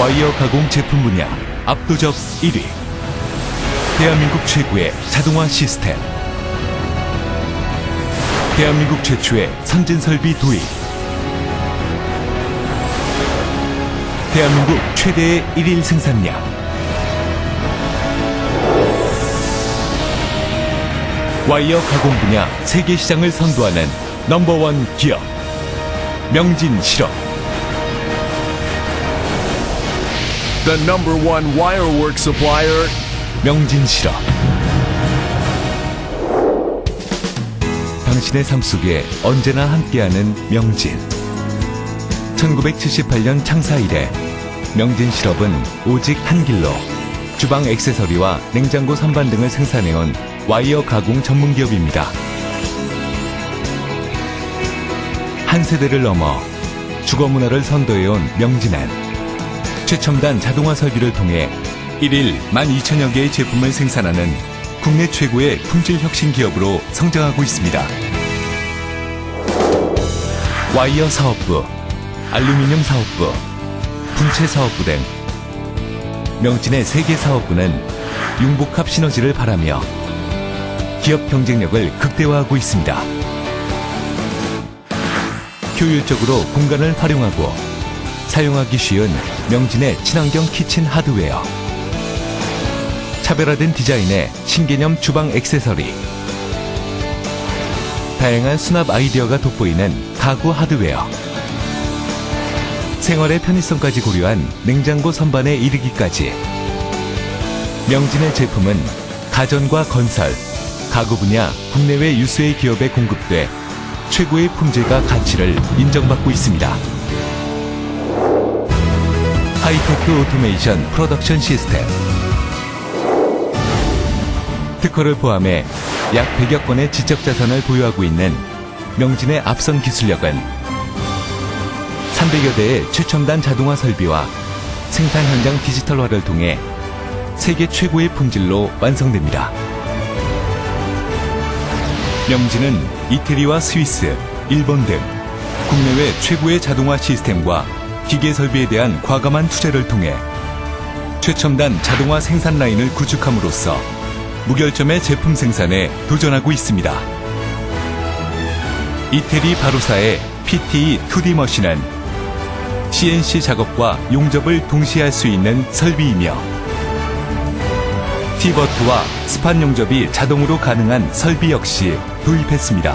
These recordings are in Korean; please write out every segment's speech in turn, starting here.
와이어 가공 제품 분야 압도적 1위. 대한민국 최고의 자동화 시스템. 대한민국 최초의 선진 설비 도입. 대한민국 최대의 1일 생산량. 와이어 가공 분야 세계 시장을 선도하는 넘버원 기업. 명진 실업. The number one wirework supplier 명진 실업. 당신의 삶 속에 언제나 함께하는 명진. 1978년 창사 이래 명진 실업은 오직 한 길로 주방 액세서리와 냉장고 선반 등을 생산해온 와이어 가공 전문 기업입니다. 한 세대를 넘어 주거 문화를 선도해온 명진은 최첨단 자동화 설비를 통해 1일 12,000여 개의 제품을 생산하는 국내 최고의 품질 혁신 기업으로 성장하고 있습니다. 와이어 사업부, 알루미늄 사업부, 분체 사업부 등 명진의 세개 사업부는 융복합 시너지를 바라며 기업 경쟁력을 극대화하고 있습니다. 효율적으로 공간을 활용하고 사용하기 쉬운 명진의 친환경 키친 하드웨어. 차별화된 디자인의 신개념 주방 액세서리. 다양한 수납 아이디어가 돋보이는 가구 하드웨어. 생활의 편의성까지 고려한 냉장고 선반에 이르기까지. 명진의 제품은 가전과 건설, 가구 분야 국내외 유수의 기업에 공급돼 최고의 품질과 가치를 인정받고 있습니다. 하이테크 오토메이션 프로덕션 시스템 특허를 포함해 약 100여 건의 지적 자산을 보유하고 있는 명진의 앞선 기술력은 300여 대의 최첨단 자동화 설비와 생산 현장 디지털화를 통해 세계 최고의 품질로 완성됩니다. 명진은 이태리와 스위스, 일본 등 국내외 최고의 자동화 시스템과 기계 설비에 대한 과감한 투자를 통해 최첨단 자동화 생산 라인을 구축함으로써 무결점의 제품 생산에 도전하고 있습니다. 이태리 바로사의 PTE 2D 머신은 CNC 작업과 용접을 동시에 할 수 있는 설비이며 티버트와 스판 용접이 자동으로 가능한 설비 역시 도입했습니다.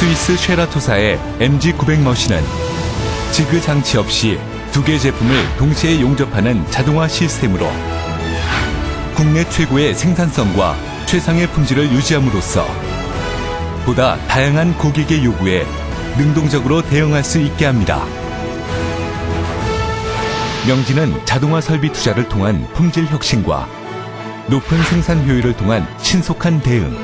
스위스 쉐라토사의 MG900 머신은 지그 장치 없이 두 개 제품을 동시에 용접하는 자동화 시스템으로 국내 최고의 생산성과 최상의 품질을 유지함으로써 보다 다양한 고객의 요구에 능동적으로 대응할 수 있게 합니다. 명진은 자동화 설비 투자를 통한 품질 혁신과 높은 생산 효율을 통한 신속한 대응,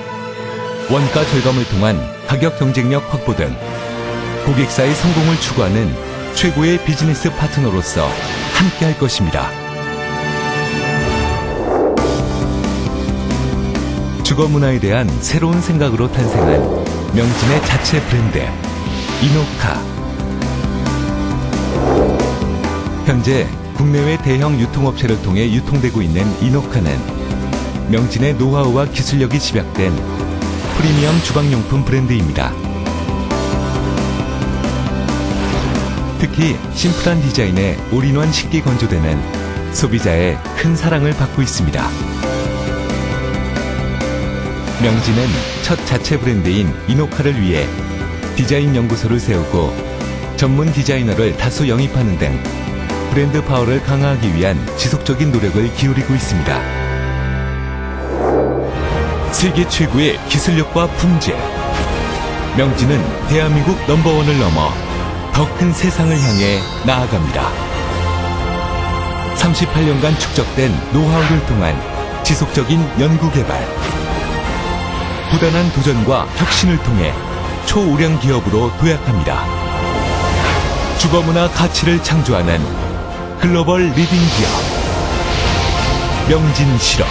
원가 절감을 통한 가격 경쟁력 확보 등 고객사의 성공을 추구하는 최고의 비즈니스 파트너로서 함께 할 것입니다. 주거 문화에 대한 새로운 생각으로 탄생한 명진의 자체 브랜드 이노카 현재 국내외 대형 유통업체를 통해 유통되고 있는 이노카는 명진의 노하우와 기술력이 집약된 프리미엄 주방용품 브랜드입니다. 특히 심플한 디자인에 올인원 식기 건조대는 소비자의 큰 사랑을 받고 있습니다. 명진은 첫 자체 브랜드인 이노카를 위해 디자인 연구소를 세우고 전문 디자이너를 다수 영입하는 등 브랜드 파워를 강화하기 위한 지속적인 노력을 기울이고 있습니다. 세계 최고의 기술력과 품질. 명진은 대한민국 넘버원을 넘어 더 큰 세상을 향해 나아갑니다. 38년간 축적된 노하우를 통한 지속적인 연구개발. 부단한 도전과 혁신을 통해 초우량 기업으로 도약합니다. 주거문화 가치를 창조하는 글로벌 리딩 기업 명진 실업